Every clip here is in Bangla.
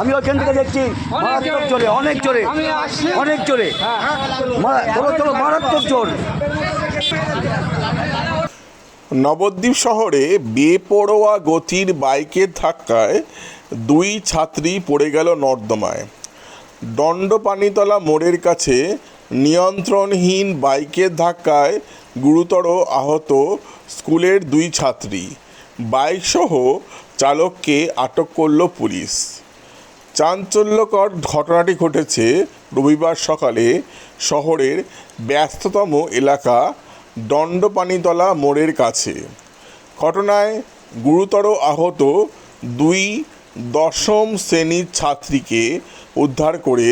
আমি ওখান থেকে দেখছি মারাত্মক চলে অনেক চলে অনেক চলে চলো চলো মারাত্মক চোর নবদ্বীপ শহরে বেপরোয়া গতির বাইকের ধাক্কায় দুই ছাত্রী পড়ে গেল নর্দমায়। দণ্ডপানিতলা মোড়ের কাছে নিয়ন্ত্রণহীন বাইকের ধাক্কায় গুরুতর আহত স্কুলের দুই ছাত্রী। বাইকসহ চালককে আটক করল পুলিশ। চাঞ্চল্যকর ঘটনাটি ঘটেছে রবিবার সকালে শহরের ব্যস্ততম এলাকা দণ্ডপানিতলা মোড়ের কাছে। ঘটনায় গুরুতর আহত দুই দশম শ্রেণির ছাত্রীকে উদ্ধার করে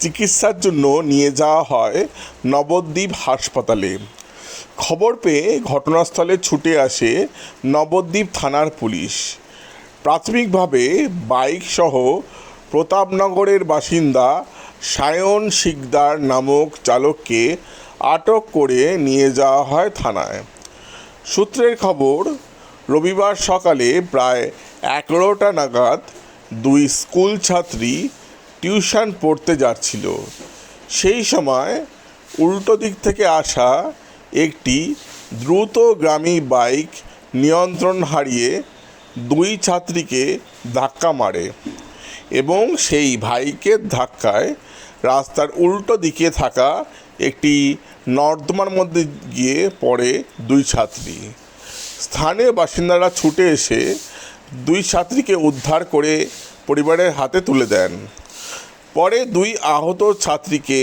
চিকিৎসার জন্য নিয়ে যাওয়া হয় নবদ্বীপ হাসপাতালে। খবর পেয়ে ঘটনাস্থলে ছুটে আসে নবদ্বীপ থানার পুলিশ। প্রাথমিকভাবে বাইক সহ প্রতাপনগরের বাসিন্দা সায়ন শিকদার নামক চালককে আটক করে নিয়ে যাওয়া হয় থানায়। সূত্রের খবর, রবিবার সকালে প্রায় এগারোটা নাগাদ দুই স্কুল ছাত্রী টিউশন পড়তে যাচ্ছিল। সেই সময় উল্টো দিক থেকে আসা একটি দ্রুতগামী বাইক নিয়ন্ত্রণ হারিয়ে দুই ছাত্রীকে ধাক্কা মারে। এবং সেই বাইকের ধাক্কায় রাস্তার উল্টো দিকে থাকা একটি নর্দমার মধ্যে গিয়ে পড়ে দুই ছাত্রী। স্থানীয় বাসিন্দারা ছুটে এসে দুই ছাত্রীকে উদ্ধার করে পরিবারের হাতে তুলে দেন। পরে দুই আহত ছাত্রীকে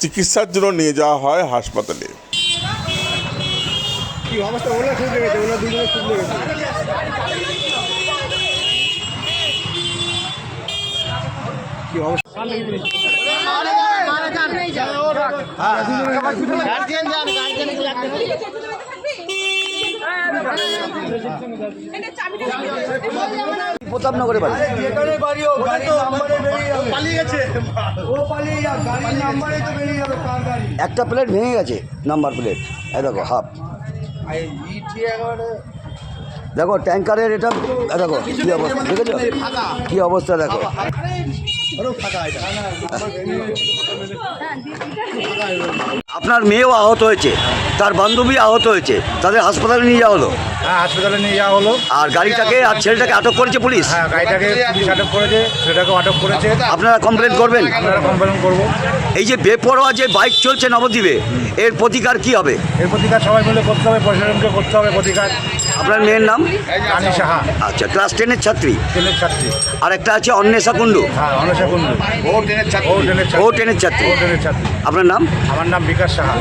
চিকিৎসার জন্য নিয়ে যাওয়া হয় হাসপাতালে কি অবস্থা প্রতাপনগরে বাড়ি। এখানে বাড়ি ও গাড়ি নাম্বারে বেরিয়ে যাবে। পালিয়ে গেছে ও পালিয়ে যাবে গাড়ি নাম্বারে তো বেরিয়ে যাবে কার গাড়ি? একটা প্লেট ভেঙে গেছে নাম্বার প্লেট এই দেখো হাফ দেখো ট্যাঙ্কারের এটা দেখো কী অবস্থা? দেখেছ? কী অবস্থা দেখো? আপনার মেয়েও আহত হয়েছে তার বান্ধবী আহত হয়েছে তাদের হাসপাতালে নিয়ে যাওয়া হলো? হ্যাঁ হাসপাতালে নিয়ে যাওয়া হলো। আর গাড়িটাকে আর ছেলেটাকে আটক করেছে পুলিশ? হ্যাঁ গাড়িটাকে পুলিশ আটক করেছে সেটাকেও আটক করেছে। আপনারা কমপ্লেন করবেন? আপনারা কমপ্লেন করব। এই যে বেপরোয়া যে বাইক চলছে নবদ্বীপে এর প্রতিকার কি হবে? এর প্রতিকার সবাই মিলে করতে হবে প্রশাসনকে করতে হবে প্রতিকার। আপনার মেয়ের নাম? রানী সাহা। আচ্ছা ক্লাস টেনের ছাত্রী? ছাত্রী। আর একটা আছে অন্বেষা কুণ্ডু? হ্যাঁ কুণ্ডু। ও টেনের ছাত্রী। ও ট্রেনের ট্রেনের ছাত্রী। ও ট্রেনের ছাত্রী। আপনার নাম? আমার নাম বিকাশ সাহা।